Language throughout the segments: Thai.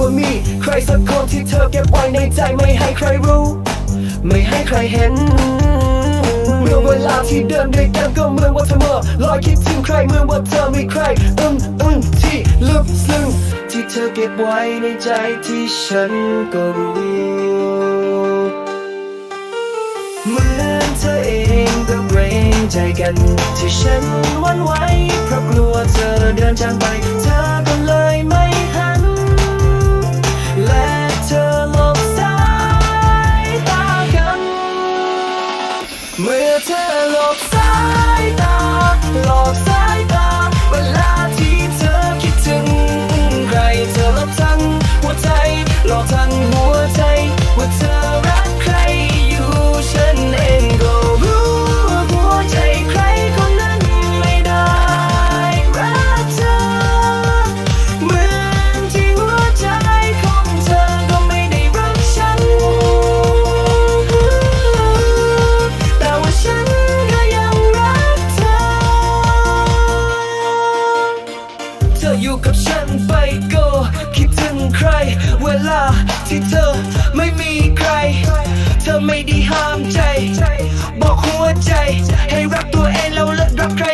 ว่ามีใครสักคนที่เธอเก็บไว้ในใจไม่ให้ใครรู้ ไม่ให้ใครเห็น เมื่อเวลาที่เดินด้วยกันก็เหมือนว่าเธอเมื่อลอยคิดถึงใครเมื่อว่าเธอมีใครอึ้งอึ้งที่ลึกซึ้งที่เธอเก็บไว้ในใจที่ฉันก็รู้เหมือนเธอเองก็เกรงใจกันที่ฉันวันไหว หลบสายตาหลบสายตา เวลาที่เธอคิดถึง ใครเธอหลบทั้งหัวใจหลบทั้ง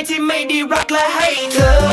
ที่ไม่ได้รักและให้เธอ